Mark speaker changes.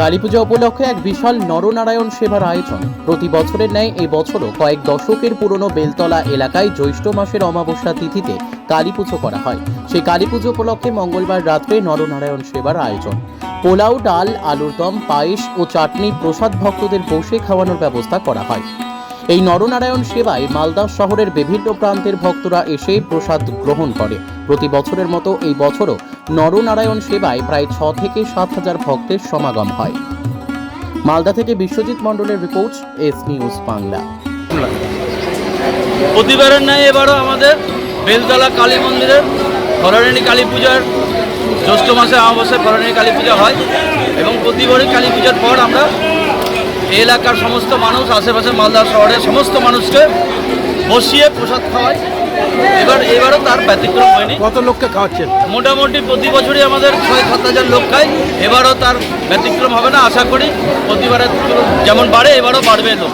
Speaker 1: কালীপূজা উপলক্ষে এক বিশাল নরনারায়ণ সেবার আয়োজন। প্রতি বছরের ন্যায় এই বছরও কয়েক দশকের পুরনো বেলতলা এলাকায় জ্যৈষ্ঠ মাসের অমাবস্যা তিথিতে কালীপুজো করা হয়। সেই কালীপুজো উপলক্ষে মঙ্গলবার রাত্রে নরনারায়ণ সেবার আয়োজন। পোলাও, ডাল, আলুর দম, পায়েস ও চাটনি প্রসাদ ভক্তদের বসে খাওয়ানোর ব্যবস্থা করা হয়। এই নরনারায়ণ সেবায় মালদা শহরের বিভিন্ন প্রান্তের ভক্তরা এসে প্রসাদ গ্রহণ করে। প্রতি বছরের মতো এই বছরও নরনারায়ণ সেবায় প্রায় ছ থেকে সাত হাজার ভক্তের সমাগম হয়। মালদা থেকে বিশ্বজিৎ মণ্ডলের রিপোর্ট, এস নিউজ বাংলা।
Speaker 2: প্রতিবারের ন্যায় এবারও আমাদের বেলতলা কালী মন্দিরে হরণী কালী পূজার জ্যৈষ্ঠ মাসে অমাবস্যায় হরণী কালী পূজা হয় এবং প্রতিবারই কালী পূজার পর আমরা এই এলাকার সমস্ত মানুষ আশেপাশের মালদা শহরের সমস্ত মানুষকে বসিয়ে প্রসাদ খাওয়ায়। এবার এবারও তার ব্যতিক্রম হয়নি।
Speaker 3: কত লোককে খাওয়াচ্ছেন?
Speaker 2: মোটামুটি প্রতি বছরই আমাদের ছয় সাত হাজার লোক খায়। এবারও তার ব্যতিক্রম হবে না আশা করি। প্রতিবারের যেমন বাড়ে এবারও বাড়বে লোক